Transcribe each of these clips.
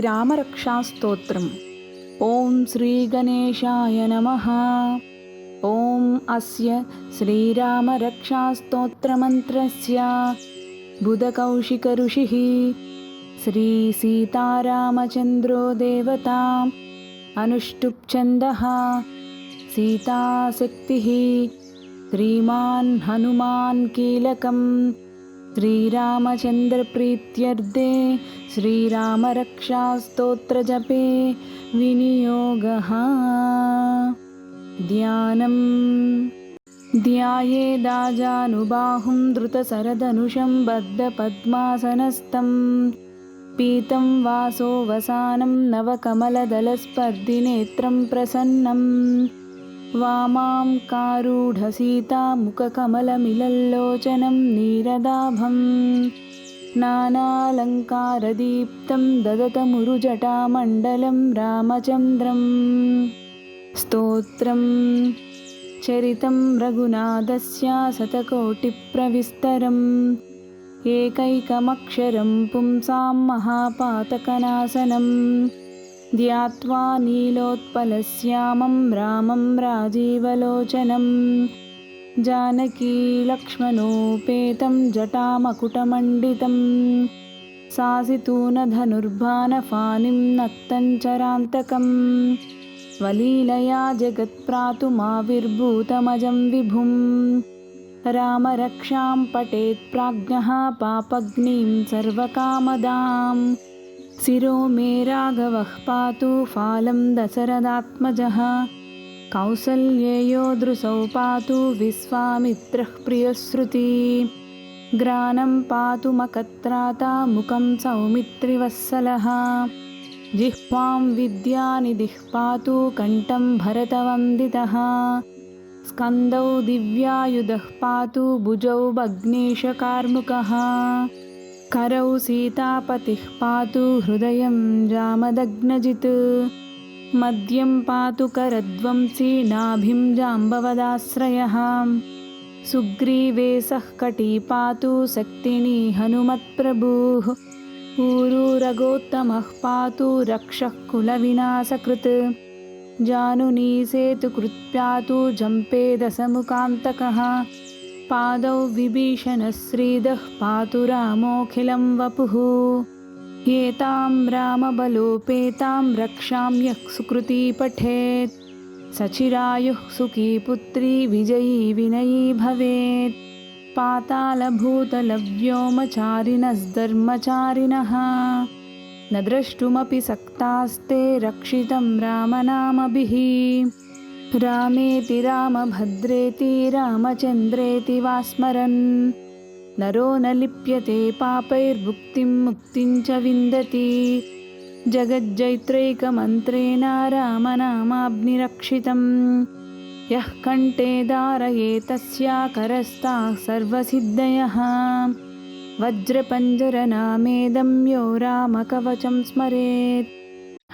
श्रीरामरक्षास्तोत्रम्। ॐ श्रीगणेशाय नमः। ॐ अस्य श्रीरामरक्षास्तोत्रमन्त्रस्य बुधकौशिकऋषिः श्रीसीतारामचन्द्रो देवताम् अनुष्टुप्छन्दः सीताशक्तिः श्रीमान् हनुमान् कीलकम् श्रीरामचन्द्रप्रीत्यर्थे श्रीरामरक्षास्तोत्रजपे विनियोगः। ध्यानं ध्यायेदाजानुबाहुं द्रुतसरधनुषं बद्धपद्मासनस्थं पीतं वासो वसानं नवकमलदलस्पर्धिनेत्रं प्रसन्नम् वामां कारूढसीतामुखकमलमिलल्लोचनं नीरदाभं नानालङ्कारदीप्तं ददतमुरुजटामण्डलं रामचन्द्रम् स्तोत्रं चरितं रघुनाथस्य शतकोटिप्रविस्तरम् एकैकमक्षरं पुंसां महापातकनाशनम् ध्यात्वा नीलोत्पलश्यामं रामं राजीवलोचनं। जानकीलक्ष्मणोपेतं जटामकुटमण्डितं। सासितूनधनुर्बाणफानिं नक्तञ्चरान्तकं वलीलया जगत्प्रातुमाविर्भूतमजं विभुं रामरक्षां पठेत् प्राज्ञः पापग्निं सर्वकामदाम् शिरो मे राघवः पातु फालं दशरथात्मजः। कौसल्येयो दृशौ पातु विश्वामित्रः प्रियश्रुति। ग्रानं पातु मकत्राता मुखं सौमित्रिवत्सलः। जिह्वां विद्यानिधिः पातु कण्ठं भरतवन्दितः। स्कन्दौ दिव्यायुधः पातु भुजौ भग्नेशकार्मुकः करौ सीतापतिः पातु हृदयं रामदग्नजित् मद्यं पातु करध्वंसी नाभिं जाम्बवदाश्रयः। सुग्रीवेशः कटी पातु शक्तिनी हनुमत्प्रभुः। ऊरुरगोत्तमः पातु रक्षः कुलविनाशकृत्। जानुनीसेतुकृत् पातु जम्पेदशमुखान्तकः पादौ विभीषणश्रीदः पातु रामोऽखिलं वपुः। एतां रामबलोपेतां रक्षां यः सुकृती पठेत्। सचिरायुः सुखी पुत्री विजयी विनयी भवेत्। पातालभूतलव्योमचारिणस्धर्मचारिणः। न द्रष्टुमपि सक्तास्ते रक्षितं रामनामभिः रामेति रामभद्रेति रामचन्द्रेति वा स्मरन् नरो न लिप्यते पापैर्भुक्तिं मुक्तिं च विन्दति जगज्जैत्रैकमन्त्रेण रामनामाग्निरक्षितं यः कण्ठे धारये तस्य करस्ताः सर्वसिद्धयः वज्रपञ्जरनामेदं यो रामकवचं स्मरेत्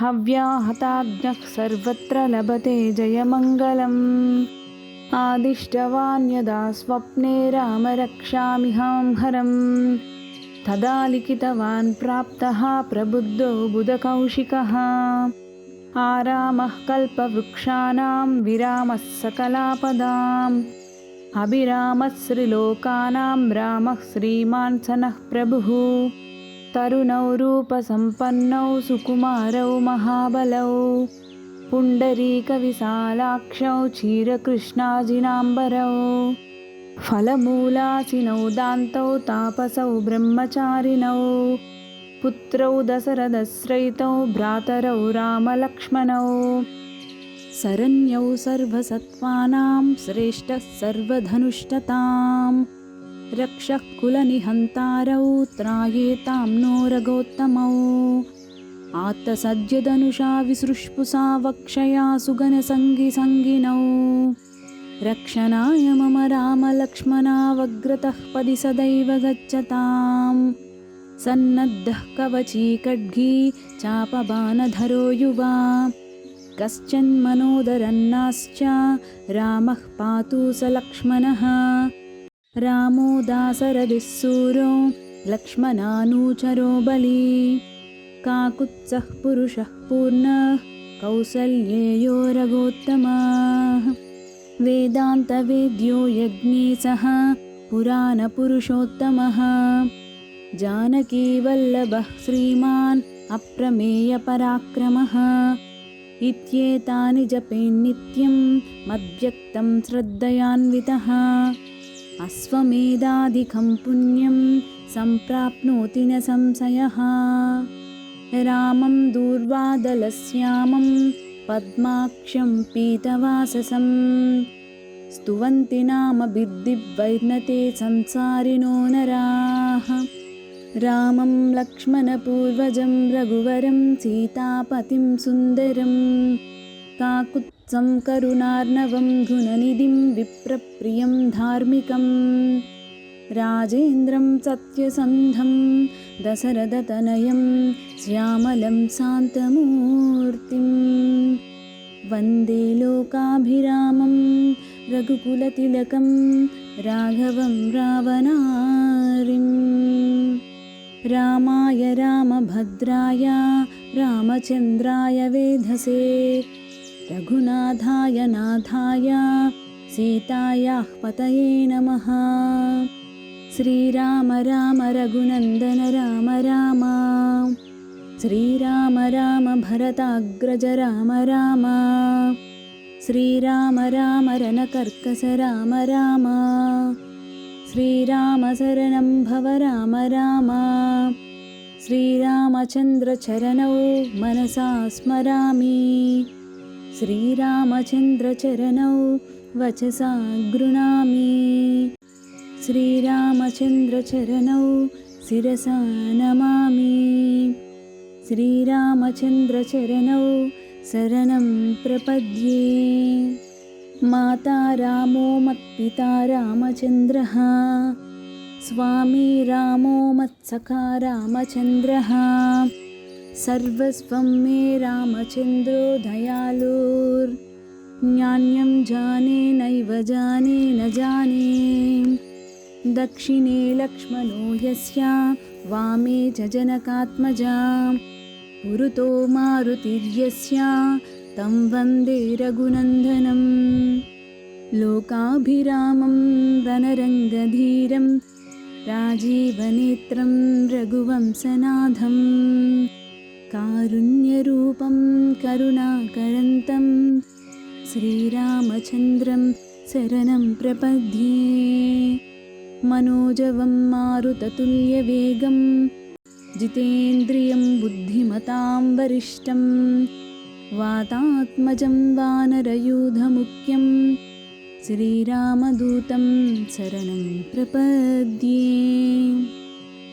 हव्याहताज्ञः सर्वत्र लभते जयमङ्गलम्। आदिष्टवान् यदा स्वप्ने रामरक्षामिहां हरम्। तदा लिखितवान् प्राप्तः प्रबुद्धो बुधकौशिकः। आरामः कल्पवृक्षाणां विरामः सकलापदाम्। अभिरामः श्रीलोकानां रामः श्रीमान् सनः प्रभुः तरुणौ रूपसम्पन्नौ सुकुमारौ महाबलौ। पुण्डरीकविशालाक्षौ क्षीरकृष्णाजिनाम्बरौ फलमूलासिनौ दान्तौ तापसौ ब्रह्मचारिणौ। पुत्रौ दशरथश्रैतौ भ्रातरौ रामलक्ष्मणौ। शरण्यौ सर्वसत्त्वानां श्रेष्ठः सर्वधनुष्टताम् रक्षः कुलनिहन्तारौ त्रायेतां नो रघोत्तमौ आत्तसज्जधनुषा विसृष्पुषा वक्षया सुगनसङ्गिसङ्गिनौ। रक्षणाय मम रामलक्ष्मणावग्रतः पदि सदैव गच्छताम्। सन्नद्धः कवची खड्गी चापबाणधरो युवा। कश्चन्मनोदरन्नाश्च रामः पातु स लक्ष्मणः रामो दासरविस्सूरो लक्ष्मणानुचरो बली। काकुत्सः पुरुषः पूर्णः कौसल्येयो रघोत्तमाः। वेदान्तवेद्यो यज्ञे सः पुराणपुरुषोत्तमः। जानकीवल्लभः श्रीमान् अप्रमेयपराक्रमः इत्येतानि जपेन्नित्यं मद्व्यक्तं श्रद्धयान्वितः अश्वमेधाधिकं पुण्यं सम्प्राप्नोति न संशयः। रामं दूर्वादलश्यामं पद्माक्षं पीतवाससं। स्तुवन्ति नाम बिद्दिवैर्नते संसारिणो नराः। रामं लक्ष्मणपूर्वजं रघुवरं सीतापतिं सुन्दरं। काकुत्सं करुणार्णवं गुणनिधिं विप्रप्रियं धार्मिकम् राजेन्द्रं सत्यसन्धं दशरथतनयं श्यामलं शान्तमूर्तिं। वन्दे लोकाभिरामं रघुकुलतिलकं राघवं रावणारिम् रामाय रामभद्राय रामचन्द्राय वेधसे रघुनाथाय नाथाय सीतायाः पतये नमः। श्रीराम राम रघुनन्दन राम राम। श्रीराम राम भरताग्रज राम राम। श्रीराम राम रनकर्कस राम राम। श्रीरामशरणं भव राम राम। श्रीरामचन्द्रचरणौ मनसा स्मरामि श्रीरामचन्द्रचरणौ वचसा गृणामि। श्रीरामचन्द्रचरणौ शिरसा नमामि। श्रीरामचन्द्रचरणौ शरणं प्रपद्ये। माता रामो मत्पिता रामचन्द्रः। स्वामी रामो मत्सखा रामचन्द्रः सर्वस्वं मे रामचन्द्रो दयालुर्न्यान्यं जाने नैव जाने न जाने। दक्षिणे लक्ष्मणो यस्य वामे च जनकात्मजा। पुरुतो मारुतिर्यस्य तं वन्दे रघुनन्दनम् लोकाभिरामं रणरङ्गधीरं राजीवनेत्रं रघुवंशनाथं कारुण्यरूपं करुणाकरन्तं श्रीरामचन्द्रं शरणं प्रपद्ये। मनोजवं मारुततुल्यवेगं जितेन्द्रियं बुद्धिमतां वरिष्ठं वातात्मजं वानरयूधमुख्यं श्रीरामदूतं शरणं प्रपद्ये।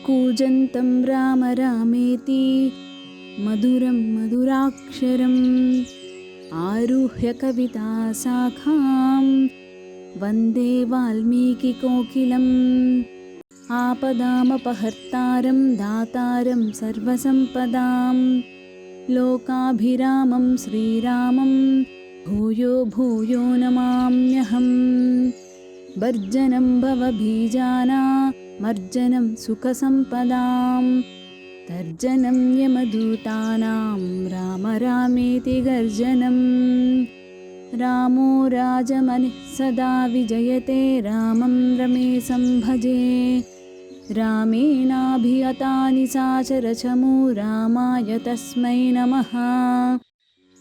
कूजन्तं राम रामेति मधुरं मधुराक्षरम् आरुह्य कविताशाखां वन्दे वाल्मीकिकोकिलम् आपदामपहर्तारं दातारं सर्वसम्पदां लोकाभिरामं श्रीरामं भूयो भूयो नमाम्यहम् भर्जनं भवबीजानामर्जनं सुखसम्पदां तर्जनं यमदूतानां राम रामेति गर्जनम् रामो राजमनिः सदा विजयते रामं रमेशं भजे रामेणाभिहतानि साचरचमू रामाय तस्मै नमः।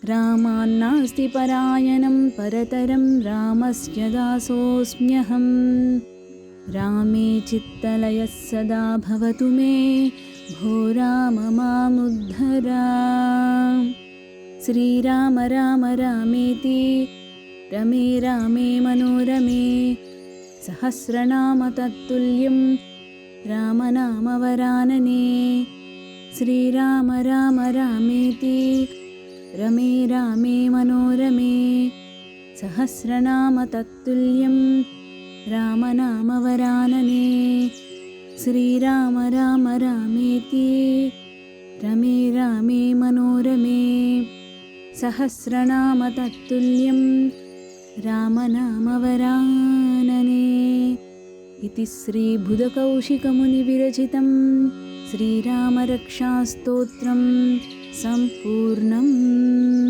रामान्नास्ति परायणं परतरं रामस्य दासोऽस्म्यहम्। रामे चित्तलयः सदा भवतु मे भो राम मामुद्धरा। श्रीराम राम रामेति। रमे रामे मनोरमे। सहस्रनाम तत्तुल्यं रामनामवरानने। श्रीराम राम रामेति। रमे रामे मनोरमे। सहस्रनाम तत्तुल्यं रामनामवरानने श्रीराम राम रामेति। रमे रामे मनोरमे। सहस्रनाम तत्तुल्यं रामनामवरानने। इति श्रीबुधकौशिकमुनिविरचितं श्रीरामरक्षास्तोत्रं सम्पूर्णम्